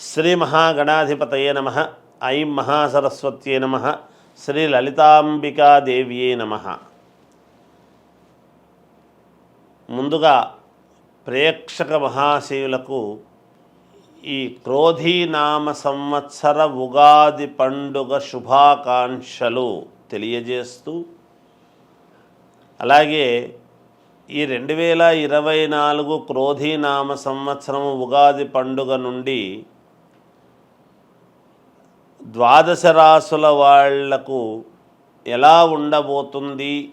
శ్రీ మహాగణాధిపతయే నమ. ఐం మహాసరస్వత్యే నమ. శ్రీ లలితాంబికాదేవ్యే నమ. ముందుగా ప్రేక్షక మహాశయులకు ఈ క్రోధీనామ సంవత్సర ఉగాది పండుగ శుభాకాంక్షలు తెలియజేస్తూ అలాగే ఈ రెండు వేల ఇరవై నాలుగు క్రోధీనామ సంవత్సరం ఉగాది పండుగ నుండి ద్వాదశ రాసుల వాళ్ళకు ఎలా ఉండబోతుంది?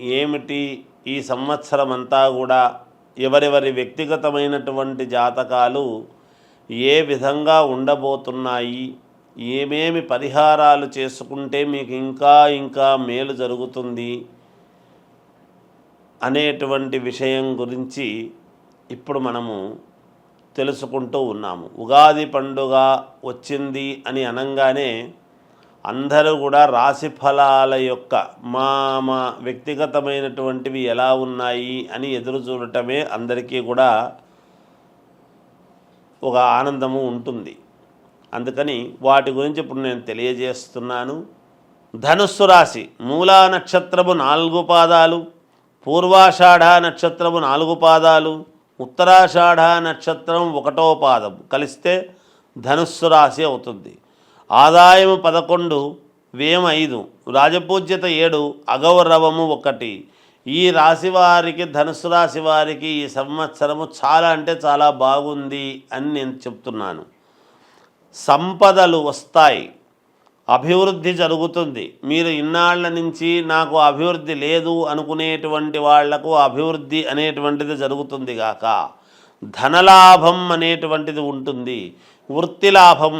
ఏమిటి? ఈ సంవత్సరం అంతా కూడా ఎవరెవరి వ్యక్తిగతమైనటువంటి జాతకాలు ఏ విధంగా ఉండబోతున్నాయి? ఏమేమి పరిహారాలు చేసుకుంటే మీకు ఇంకా ఇంకా మేలు జరుగుతుంది? అనేటువంటి విషయం గురించి ఇప్పుడు మనము తెలుసుకుంటూ ఉన్నాము. ఉగాది పండుగ వచ్చింది అని అనగానే అందరూ కూడా రాశి ఫలాల యొక్క మా మా వ్యక్తిగతమైనటువంటివి ఎలా ఉన్నాయి అని ఎదురు చూడటమే అందరికీ కూడా ఒక ఆనందము ఉంటుంది. అందుకని వాటి గురించి ఇప్పుడు నేను తెలియజేస్తున్నాను. ధనుస్సు రాశి మూలా నక్షత్రము నాలుగు పాదాలు పూర్వాషాఢ నక్షత్రము నాలుగు పాదాలు ఉత్తరాషాఢ నక్షత్రం ఒకటో పాదం. కలిస్తే ధనుస్సు రాశి అవుతుంది. ఆదాయము పదకొండు వ్యయం ఐదు రాజపూజ్యత ఏడు అగౌరవము ఒకటి. ఈ రాశి వారికి ధనుసు రాశి వారికి ఈ సంవత్సరము చాలా అంటే చాలా బాగుంది అని నేను చెప్తున్నాను. సంపదలు వస్తాయి. అభివృద్ధి జరుగుతుంది. మీరు ఇన్నాళ్ళ నుంచి నాకు అభివృద్ధి లేదు అనుకునేటువంటి వాళ్ళకు అభివృద్ధి అనేటువంటిది జరుగుతుంది గాక. ధనలాభం అనేటువంటిది ఉంటుంది. వృత్తి లాభం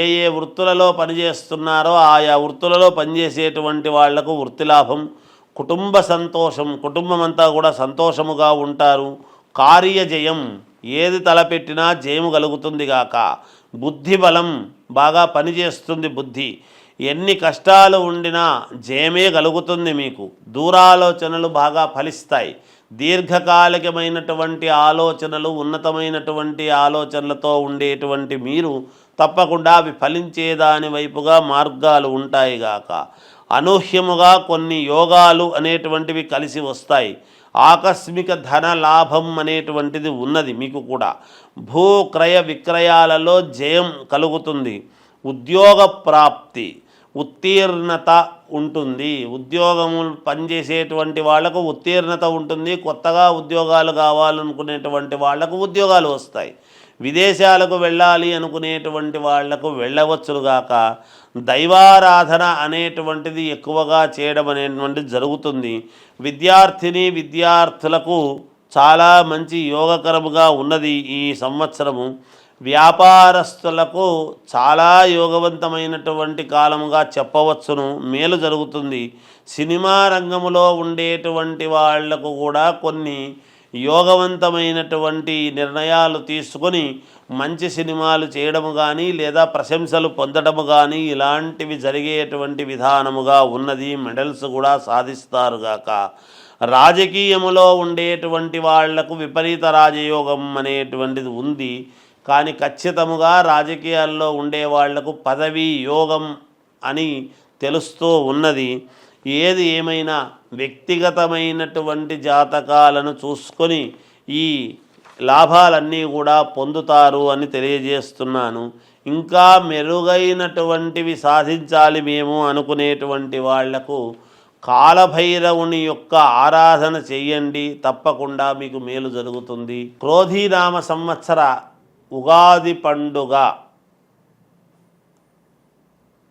ఏ ఏ వృత్తులలో పనిచేస్తున్నారో ఆయా వృత్తులలో పనిచేసేటువంటి వాళ్ళకు వృత్తి లాభం కుటుంబ సంతోషం కుటుంబం అంతా కూడా సంతోషముగా ఉంటారు. కార్యజయం ఏది తలపెట్టినా జయము కలుగుతుంది గాక. బుద్ధి బలం బాగా పనిచేస్తుంది బుద్ధి. ఎన్ని కష్టాలు ఉండినా జయమే కలుగుతుంది మీకు. దూరాలోచనలు బాగా ఫలిస్తాయి. దీర్ఘకాలికమైనటువంటి ఆలోచనలు ఉన్నతమైనటువంటి ఆలోచనలతో ఉండేటువంటి మీరు తప్పకుండా అవి ఫలించేదాని వైపుగా మార్గాలు ఉంటాయిగాక అనూహ్యముగా కొన్ని యోగాలు అనేటువంటివి కలిసి వస్తాయి. ఆకస్మిక ధన లాభం అనేటువంటిది ఉన్నది మీకు కూడా. భూ క్రయ విక్రయాలలో జయం కలుగుతుంది. ఉద్యోగ ప్రాప్తి ఉత్తీర్ణత ఉంటుంది. ఉద్యోగము పనిచేసేటువంటి వాళ్ళకు ఉత్తీర్ణత ఉంటుంది. కొత్తగా ఉద్యోగాలు కావాలనుకునేటువంటి వాళ్ళకు ఉద్యోగాలు వస్తాయి. విదేశాలకు వెళ్ళాలి అనుకునేటువంటి వాళ్ళకు వెళ్ళవచ్చుగాక దైవారాధన అనేటువంటిది ఎక్కువగా చేయడం అనేటువంటిది జరుగుతుంది. విద్యార్థిని విద్యార్థులకు చాలా మంచి యోగకరముగా ఉన్నది ఈ సంవత్సరము. వ్యాపారస్తులకు చాలా యోగవంతమైనటువంటి కాలముగా చెప్పవచ్చును. మేలు జరుగుతుంది. సినిమా రంగములో ఉండేటువంటి వాళ్ళకు కూడా కొన్ని యోగవంతమైనటువంటి నిర్ణయాలు తీసుకొని మంచి సినిమాలు చేయడము కానీ లేదా ప్రశంసలు పొందడము కానీ ఇలాంటివి జరిగేటువంటి విధానముగా ఉన్నది. మెడల్స్ కూడా సాధిస్తారుగాక రాజకీయములో ఉండేటువంటి వాళ్ళకు విపరీత రాజయోగం అనేటువంటిది ఉంది. కానీ ఖచ్చితముగా రాజకీయాల్లో ఉండే వాళ్ళకు పదవీ యోగం అని తెలుస్తూ ఉన్నది. ఏది ఏమైనా వ్యక్తిగతమైనటువంటి జాతకాలను చూసుకొని ఈ లాభాలన్నీ కూడా పొందుతారు అని తెలియజేస్తున్నాను. ఇంకా మెరుగైనటువంటివి సాధించాలి మేము అనుకునేటువంటి వాళ్ళకు కాలభైరవుని యొక్క ఆరాధన చెయ్యండి తప్పకుండా మీకు మేలు జరుగుతుంది. క్రోధీనామ సంవత్సర ఉగాది పండుగ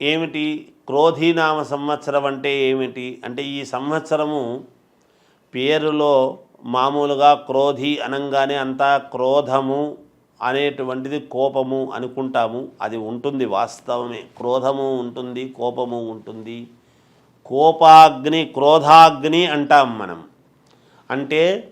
ఏమిటి? క్రోధీనామ సంవత్సరం అంటే ఏమిటి? అంటే ఈ సంవత్సరము పేరులో మామూలుగా క్రోధి అనంగానే అంతా క్రోధము అనేటువంటిది కోపము అనుకుంటాము. అది ఉంటుంది వాస్తవమే. క్రోధము ఉంటుంది కోపము ఉంటుంది. కోపాగ్ని క్రోధాగ్ని అంటాం మనం. అంటే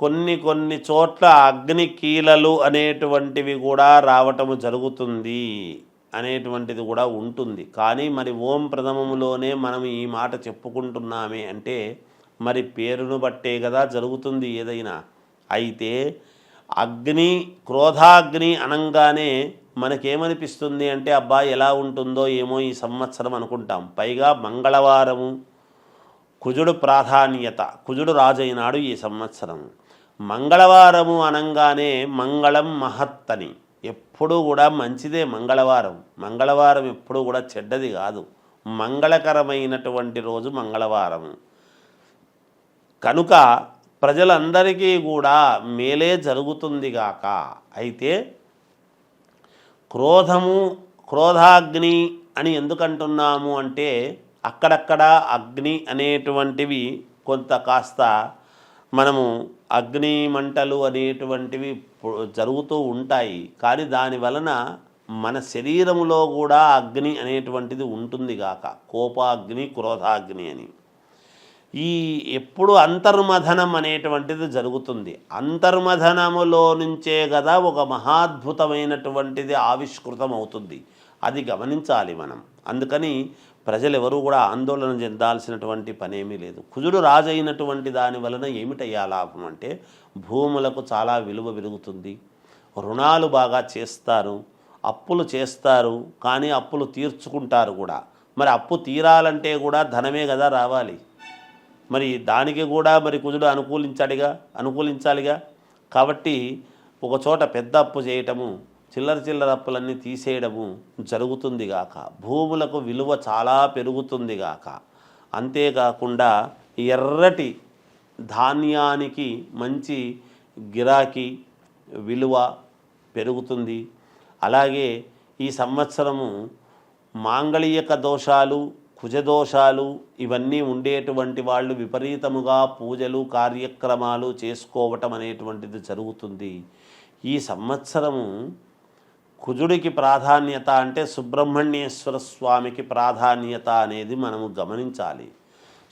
కొన్ని కొన్ని చోట్ల అగ్ని కీలలు అనేటువంటివి కూడా రావటము జరుగుతుంది. అనేటువంటిది కూడా ఉంటుంది. కానీ మరి ఓం ప్రథమములోనే మనం ఈ మాట చెప్పుకుంటున్నామే అంటే మరి పేరును బట్టే కదా జరుగుతుంది ఏదైనా. అయితే అగ్ని క్రోధాగ్ని అనంగానే మనకేమనిపిస్తుంది అంటే అబ్బా ఎలా ఉంటుందో ఏమో ఈ సంవత్సరం అనుకుంటాం. పైగా మంగళవారము కుజుడు ప్రాధాన్యత కుజుడు రాజైనాడు ఈ సంవత్సరం. మంగళవారము అనంగానే మంగళం మహత్తని. ఎప్పుడూ కూడా మంచిదే మంగళవారం. మంగళవారం ఎప్పుడూ కూడా చెడ్డది కాదు. మంగళకరమైనటువంటి రోజు మంగళవారం. కనుక ప్రజలందరికీ కూడా మేలే జరుగుతుంది గాక. అయితే క్రోధము క్రోధాగ్ని అని ఎందుకంటున్నాము అంటే అక్కడక్కడ అగ్ని అనేటువంటివి కొంత కాస్త మనము అగ్ని మంటలు అనేటువంటివి జరుగుతూ ఉంటాయి. కానీ దాని వలన మన శరీరంలో కూడా అగ్ని అనేటువంటిది ఉంటుంది గాక. కోపాగ్ని క్రోధాగ్ని అని. ఈ ఎప్పుడు అంతర్మథనం అనేటువంటిది జరుగుతుంది. అంతర్మథనములో నుంచే కదా ఒక మహాద్భుతమైనటువంటిది ఆవిష్కృతం అవుతుంది అది గమనించాలి మనం. అందుకని ప్రజలు ఎవరు కూడా ఆందోళన చెందాల్సినటువంటి పనేమీ లేదు. కుజుడు రాజైనటువంటి దాని వలన ఏమిటయ్యా లాభం అంటే భూములకు చాలా విలువ పెరుగుతుంది రుణాలు బాగా చేస్తారు అప్పులు చేస్తారు కానీ అప్పులు తీర్చుకుంటారు కూడా. మరి అప్పు తీరాలంటే కూడా ధనమే కదా రావాలి. మరి దానికి కూడా మరి కుజుడు అనుకూలించాడిగా అనుకూలించాలిగా. కాబట్టి ఒక చోట పెద్ద అప్పు చేయటము చిల్లర చిల్లర అప్పులన్నీ తీసేయడము జరుగుతుంది గాక. భూములకు విలువ చాలా పెరుగుతుంది గాక. అంతేకాకుండా ఎర్రటి ధాన్యానికి మంచి గిరాకీ విలువ పెరుగుతుంది. అలాగే ఈ సంవత్సరము మాంగళీయక దోషాలు కుజదోషాలు ఇవన్నీ ఉండేటువంటి వాళ్ళు విపరీతముగా పూజలు కార్యక్రమాలు చేసుకోవటం అనేటువంటిది జరుగుతుంది. ఈ సంవత్సరము కుజుడికి ప్రాధాన్యత అంటే సుబ్రహ్మణ్యేశ్వర స్వామికి ప్రాధాన్యత అనేది మనము గమనించాలి.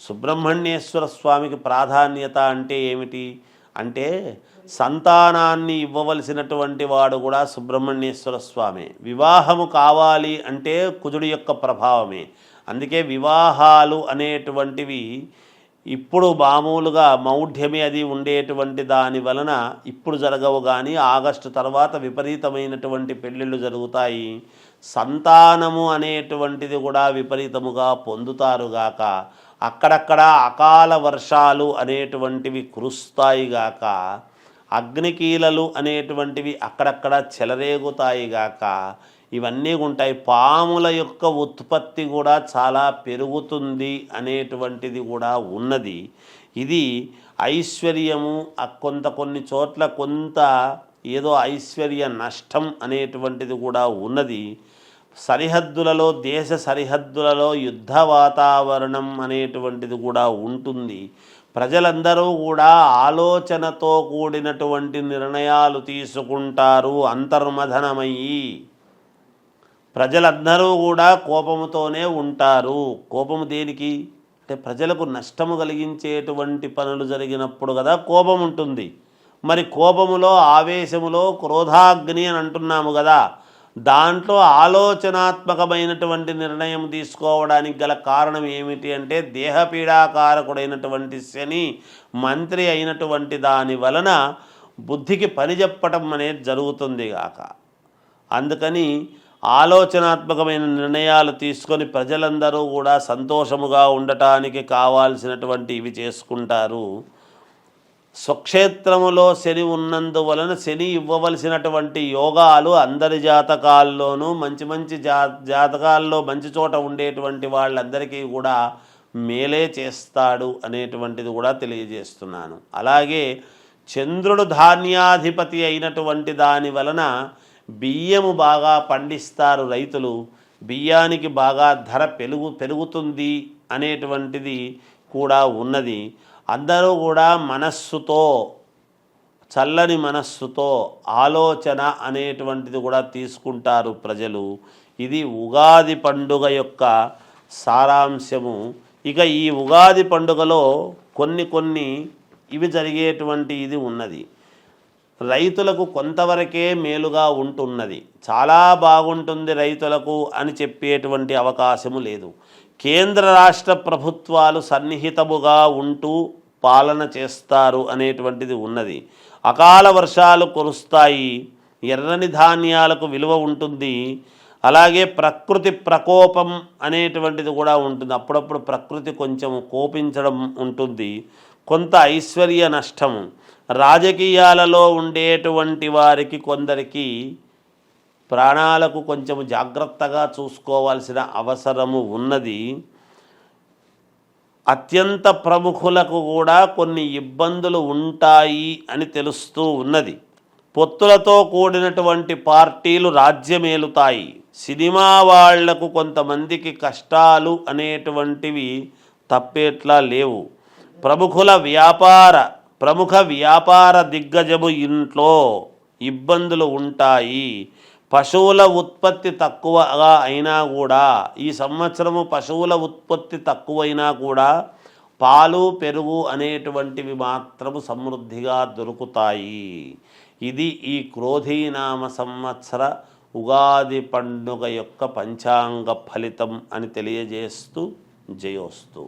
సుబ్రహ్మణ్యేశ్వర స్వామికి ప్రాధాన్యత అంటే ఏమిటి? అంటే సంతానాన్ని ఇవ్వవలసినటువంటి వాడు కూడా సుబ్రహ్మణ్యేశ్వర స్వామి. వివాహము కావాలి అంటే కుజుడి యొక్క ప్రభావమే. అందుకే వివాహాలు అనేటువంటివి ఇప్పుడు మామూలుగా మౌఢ్యమి అది ఉండేటువంటి దాని వలన ఇప్పుడు జరగవు కానీ ఆగస్టు తర్వాత విపరీతమైనటువంటి పెళ్ళిళ్ళు జరుగుతాయి. సంతానము అనేటువంటిది కూడా విపరీతముగా పొందుతారుగాక అక్కడక్కడ అకాల వర్షాలు అనేటువంటివి కురుస్తాయిగాక అగ్నికీలలు అనేటువంటివి అక్కడక్కడ చెలరేగుతాయి గాక. ఇవన్నీ ఉంటాయి. పాముల యొక్క ఉత్పత్తి కూడా చాలా పెరుగుతుంది అనేటువంటిది కూడా ఉన్నది. ఇది ఐశ్వర్యము కొంత కొన్ని చోట్ల కొంత ఏదో ఐశ్వర్య నష్టం అనేటువంటిది కూడా ఉన్నది. సరిహద్దులలో దేశ సరిహద్దులలో యుద్ధ వాతావరణం అనేటువంటిది కూడా ఉంటుంది. ప్రజలందరూ కూడా ఆలోచనతో కూడినటువంటి నిర్ణయాలు తీసుకుంటారు అంతర్మథనమయ్యి ప్రజలందరూ కూడా కోపముతోనే ఉంటారు. కోపము దేనికి? అంటే ప్రజలకు నష్టము కలిగించేటువంటి పనులు జరిగినప్పుడు కదా కోపం ఉంటుంది. మరి కోపములో ఆవేశములో క్రోధాగ్ని అని అంటున్నాము కదా. దాంట్లో ఆలోచనాత్మకమైనటువంటి నిర్ణయం తీసుకోవడానికి గల కారణం ఏమిటి అంటే దేహపీడాకారకుడైనటువంటి శని మంత్రి అయినటువంటి దాని వలన బుద్ధికి పని చెప్పటం అనేది జరుగుతుంది గాక. అందుకని ఆలోచనాత్మకమైన నిర్ణయాలు తీసుకొని ప్రజలందరూ కూడా సంతోషముగా ఉండటానికి కావాల్సినటువంటి ఇవి చేసుకుంటారు. స్వక్షేత్రములో శని ఉన్నందువలన శని ఇవ్వవలసినటువంటి యోగాలు అందరి జాతకాల్లోనూ మంచి మంచి జా జాతకాల్లో మంచి చోట ఉండేటువంటి వాళ్ళందరికీ కూడా మేలే చేస్తాడు అనేటువంటిది కూడా తెలియజేస్తున్నాను. అలాగే చంద్రుడు ధాన్యాధిపతి అయినటువంటి దాని వలన బియ్యము బాగా పండిస్తారు రైతులు బియ్యానికి బాగా ధర పెరుగు పెరుగుతుంది అనేటువంటిది కూడా ఉన్నది. అందరూ కూడా మనస్సుతో చల్లని మనస్సుతో ఆలోచన అనేటువంటిది కూడా తీసుకుంటారు ప్రజలు. ఇది ఉగాది పండుగ యొక్క సారాంశము. ఇక ఈ ఉగాది పండుగలో కొన్ని కొన్ని ఇవి జరిగేటువంటి ఇది ఉన్నది. రైతులకు కొంతవరకే మేలుగా ఉంటున్నది. చాలా బాగుంటుంది రైతులకు అని చెప్పేటువంటి అవకాశము లేదు. కేంద్ర రాష్ట్ర ప్రభుత్వాలు సన్నిహితముగా ఉంటూ పాలన చేస్తారు అనేటువంటిది ఉన్నది. అకాల వర్షాలు కురుస్తాయి. ఎర్రని ధాన్యాలకు విలువ ఉంటుంది. అలాగే ప్రకృతి ప్రకోపం అనేటువంటిది కూడా ఉంటుంది. అప్పుడప్పుడు ప్రకృతి కొంచెం కోపించడం ఉంటుంది. కొంత ఐశ్వర్య నష్టం రాజకీయాలలో ఉండేటువంటి వారికి కొందరికి ప్రాణాలకు కొంచెం జాగ్రత్తగా చూసుకోవాల్సిన అవసరము ఉన్నది. అత్యంత ప్రముఖులకు కూడా కొన్ని ఇబ్బందులు ఉంటాయి అని తెలుస్తూ ఉన్నది. పొత్తులతో కూడినటువంటి పార్టీలు రాజ్యమేలుతాయి. సినిమా వాళ్ళకు కొంతమందికి కష్టాలు అనేటువంటివి తప్పేట్లా లేవు. ప్రముఖుల వ్యాపార ప్రముఖ వ్యాపార దిగ్గజము ఇంట్లో ఇబ్బందులు ఉంటాయి. పశువుల ఉత్పత్తి తక్కువగా అయినా కూడా ఈ సంవత్సరము పశువుల ఉత్పత్తి తక్కువైనా కూడా పాలు పెరుగు అనేటువంటివి మాత్రము సమృద్ధిగా దొరుకుతాయి. ఇది ఈ క్రోధీనామ సంవత్సర ఉగాది పండుగ యొక్క పంచాంగ ఫలితం అని తెలియజేస్తూ జయోస్తు.